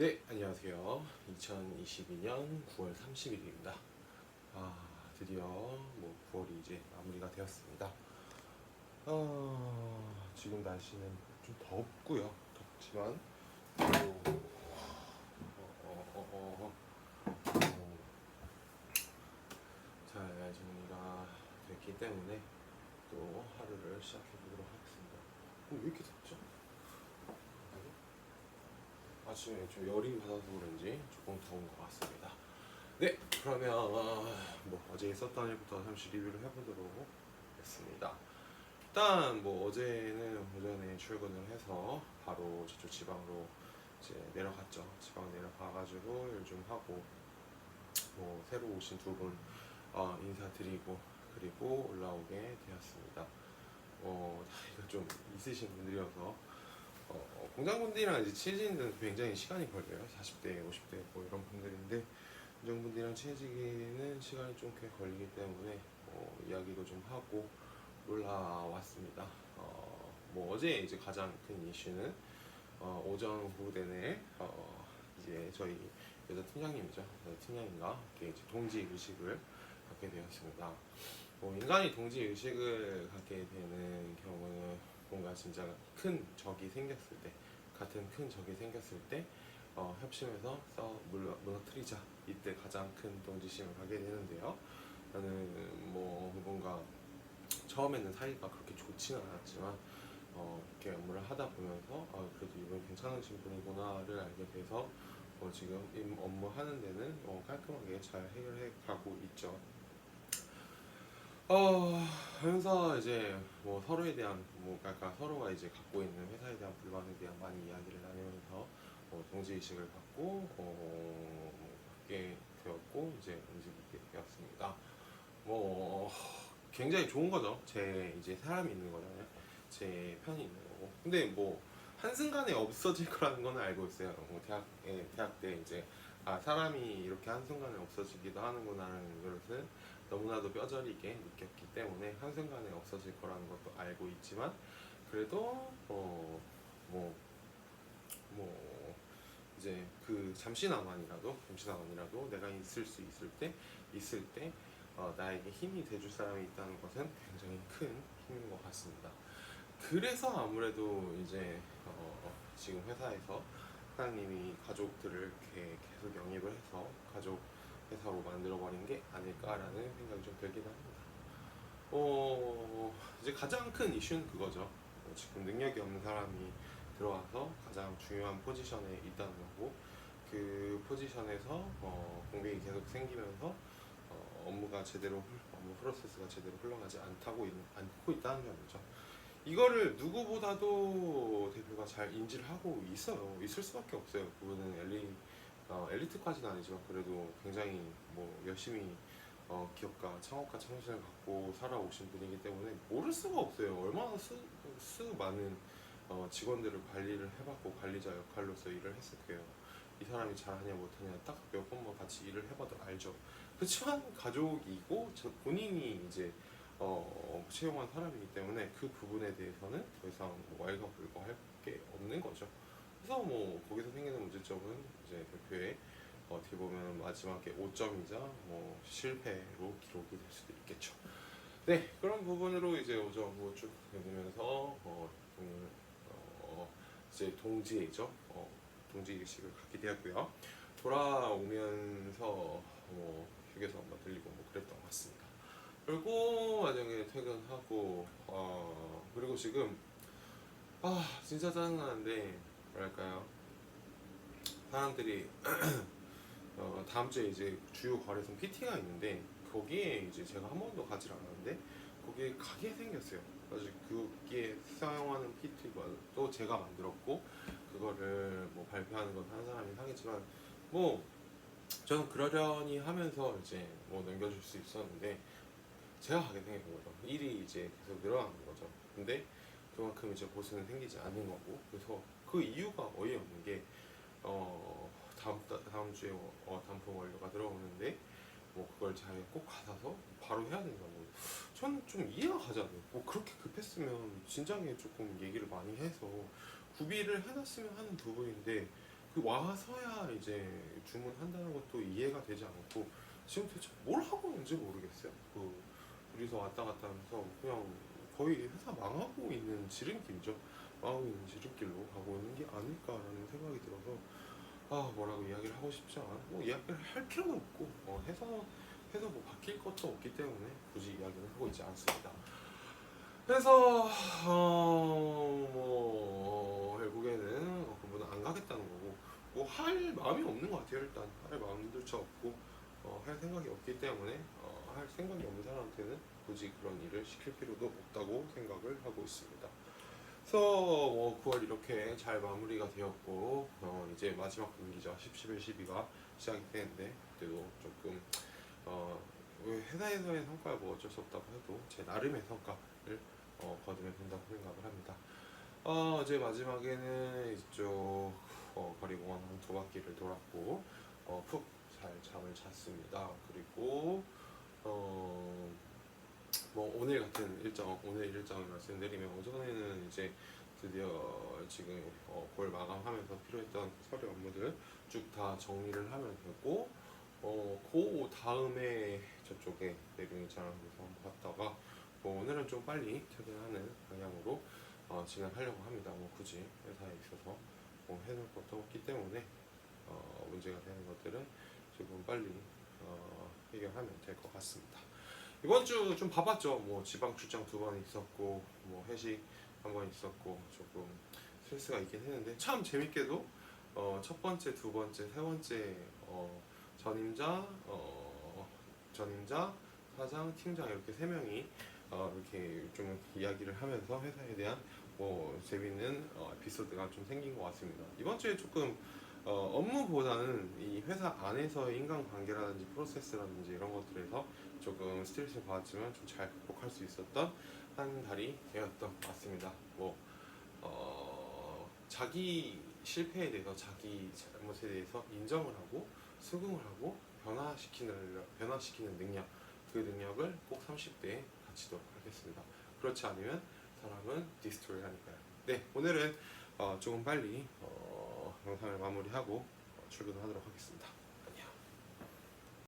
네, 안녕하세요. 2022년 9월 30일입니다. 아, 드디어 뭐 9월이 이제 마무리가 되었습니다. 어, 지금 날씨는 좀 덥고요. 덥지만 또 어, 어, 어, 어, 어, 잘 정리가 됐기 때문에 또 하루를 시작해 보도록 하겠습니다. 어, 왜 이렇게 덥죠? 아침에 좀 열이 받아서 그런지 조금 더운 것 같습니다. 네, 그러면 어, 뭐 어제 있었던 일부터 잠시 리뷰를 해보도록 하겠습니다. 일단 뭐 어제는 오전에 출근을 해서 바로 저쪽 지방으로 이제 내려갔죠. 지방 내려가가지고 일 좀 하고 뭐 새로 오신 두분 어, 인사드리고 그리고 올라오게 되었습니다. 어, 나이가 좀 있으신 분들이어서 어, 어, 공장분들이랑 이제 친해지는 굉장히 시간이 걸려요. 40대, 50대 뭐 이런 분들인데 공장분들이랑 친해지기는 시간이 좀 꽤 걸리기 때문에 어, 이야기도 좀 하고 올라왔습니다. 어, 뭐 어제 이제 가장 큰 이슈는 어, 오전 오후 내내 어, 이제 저희 여자 팀장님이죠. 여자 팀장님과 이렇게 이제 동지 의식을 갖게 되었습니다. 뭐 인간이 동지 의식을 갖게 되는 뭔가 진짜 큰 적이 생겼을 때 같은 큰 적이 생겼을 때 어, 협심해서 써 물러, 무너뜨리자 이때 가장 큰 동지심을 가게 되는데요. 나는 뭐 뭔가 처음에는 사이가 그렇게 좋지는 않았지만 어, 이렇게 업무를 하다 보면서 아, 그래도 이분 괜찮으신 분이구나를 알게 돼서 어, 지금 이 업무 하는 데는 어, 깔끔하게 잘 해결해 가고 있죠. 어, 하면서 이제 뭐 서로에 대한 뭐 그러니까 서로가 이제 갖고 있는 회사에 대한 불만에 대한 많이 이야기를 나누면서 어, 동지 의식을 갖고 어, 갖게 되었고 이제 움직이게 되었습니다. 뭐 굉장히 좋은 거죠. 제 이제 사람이 있는 거잖아요. 제 편이 있는 거고. 근데 뭐 한순간에 없어질 거라는 건 알고 있어요. 뭐 대학 예, 대학 때 이제 아 사람이 이렇게 한순간에 없어지기도 하는구나라는 것은 너무나도 뼈저리게 느꼈기 때문에 한순간에 없어질 거라는 것도 알고 있지만 그래도 어 뭐뭐 뭐 이제 그 잠시나만이라도 잠시나만이라도 내가 있을 수 있을 때 있을 때 어, 나에게 힘이 돼줄 사람이 있다는 것은 굉장히 큰 힘인 것 같습니다. 그래서 아무래도 이제 어, 지금 회사에서 사장님이 가족들을 이렇게 계속 영입을 해서 가족 회사로 만들어버린 게 아닐까라는 생각이 좀 들긴 합니다. 어, 이제 가장 큰 이슈는 그거죠. 어, 지금 능력이 없는 사람이 들어와서 가장 중요한 포지션에 있다는 거고, 그 포지션에서 어, 공백이 계속 생기면서 어, 업무가 제대로 흘- 업무 프로세스가 제대로 흘러가지 않다고 있, 않고 있다는 점이죠. 이거를 누구보다도 대표가 잘 인지를 하고 있어요. 있을 수밖에 없어요. 그분은 엘리 어, 엘리트까지는 아니지만 그래도 굉장히 뭐 열심히 어, 기업가 창업가 창신을 갖고 살아오신 분이기 때문에 모를 수가 없어요. 얼마나 수, 수 많은 어, 직원들을 관리를 해봤고 관리자 역할로서 일을 했을 거예요. 이 사람이 잘하냐 못하냐 딱 몇 번만 같이 일을 해봐도 알죠. 그렇지만 가족이고 저 본인이 이제 어, 채용한 사람이기 때문에 그 부분에 대해서는 더 이상 뭐 왈가불가할 게 없는 거죠. 그래서 뭐 거기서 생기는 문제점은 이제 대표의 어, 어떻게 보면 마지막에 5점이자 뭐 실패로 기록이 될 수도 있겠죠. 네 그런 부분으로 이제 오후 쭉 되면서 어, 오늘 어, 이제 동지이죠. 어, 동지 의식을 갖게 되었고요. 돌아오면서 뭐 휴게소 한번 들리고 뭐 그랬던 것 같습니다. 그리고 만약에 퇴근하고 어 그리고 지금 아 진짜 짜증나는데 뭐랄까요 사람들이 어, 다음 주에 이제 주요 거래소 PT가 있는데 거기에 이제 제가 한 번도 가지 않았는데 거기에 가게 생겼어요. 그래서 거기에 사용하는 PT가 또 제가 만들었고 그거를 뭐 발표하는 건 한 사람이 하겠지만 뭐 저는 그러려니 하면서 이제 뭐 넘겨줄 수 있었는데 제가 가게 생긴 거죠. 일이 이제 계속 늘어나는 거죠. 근데 그만큼 이제 보수는 생기지 않는 거고 그래서 그 이유가 어이없는 게 어, 다음 다- 다음 주에 어, 단품 원료가 들어오는데 뭐 그걸 자기가 꼭 받아서 바로 해야 된다고 저는 좀 이해가 가지 않아요. 뭐 그렇게 급했으면 진작에 조금 얘기를 많이 해서 구비를 해놨으면 하는 부분인데 그 와서야 이제 주문한다는 것도 이해가 되지 않고 지금 대체 뭘 하고 있는지 모르겠어요. 그 둘이서 왔다 갔다 하면서 그냥 거의 회사 망하고 있는 지름길이죠. 있는 지름길로 가고 있는 게 아닐까라는 생각이 들어서 아 뭐라고 이야기를 하고 싶지 않아. 뭐 이야기를 할 필요는 없고 어, 해서 해서 뭐 바뀔 것도 없기 때문에 굳이 이야기는 하고 있지 않습니다. 그래서 어, 뭐 결국에는 어, 그분은 안 가겠다는 거고 뭐 할 마음이 없는 것 같아요 일단 할 마음조차 없고 어, 할 생각이 없기 때문에 어, 할 생각이 없는 사람한테는 굳이 그런 일을 시킬 필요도 없다고 생각을 하고 있습니다. 그래서 뭐 9월 이렇게 잘 마무리가 되었고 어, 이제 마지막 분기죠 10, 11, 12가 시작이 되는데 그때도 조금 어, 왜 회사에서의 성과를 뭐 어쩔 수 없다고 해도 제 나름의 성과를 어, 거두면 된다고 생각을 합니다. 어, 이제 마지막에는 이쪽 어, 거리공원 한두 바퀴를 돌았고 어, 푹 잘 잠을 잤습니다. 그리고 어, 뭐 오늘 같은 일정 오늘 일정을 말씀드리면 오전에는 이제 드디어 지금 어, 볼 마감하면서 필요했던 서류 업무들 쭉 다 정리를 하면 되고 어, 그 다음에 저쪽에 내경이장에서 한번 갔다가 뭐 오늘은 좀 빨리 퇴근하는 방향으로 어, 진행하려고 합니다. 뭐 굳이 회사에 있어서 뭐 해놓을 것도 없기 때문에 어, 문제가 되는 것들은 조금 빨리 어, 해결하면 될 것 같습니다. 이번 주 좀 바빴죠. 뭐 지방 출장 두 번 있었고 뭐 회식 한 번 있었고 조금 스트레스가 있긴 했는데 참 재밌게도 어, 첫 번째, 두 번째, 세 번째 어, 전임자, 어, 전임자, 사장, 팀장 이렇게 세 명이 어, 이렇게 좀 이야기를 하면서 회사에 대한 뭐 재밌는 어, 에피소드가 좀 생긴 것 같습니다. 이번 주에 조금 어, 업무보다는 이 회사 안에서의 인간관계라든지 프로세스라든지 이런 것들에서 조금 스트레스를 받았지만 좀 잘 극복할 수 있었던 한 달이 되었던 것 같습니다. 뭐 어, 자기 실패에 대해서 자기 잘못에 대해서 인정을 하고 수긍을 하고 변화시키는 변화시키는 능력 그 능력을 꼭 30대에 갖추도록 하겠습니다. 그렇지 않으면 사람은 디스토리 하니까요. 네 오늘은 어, 조금 빨리 어, 영상을 마무리하고 어, 출근하도록 하겠습니다.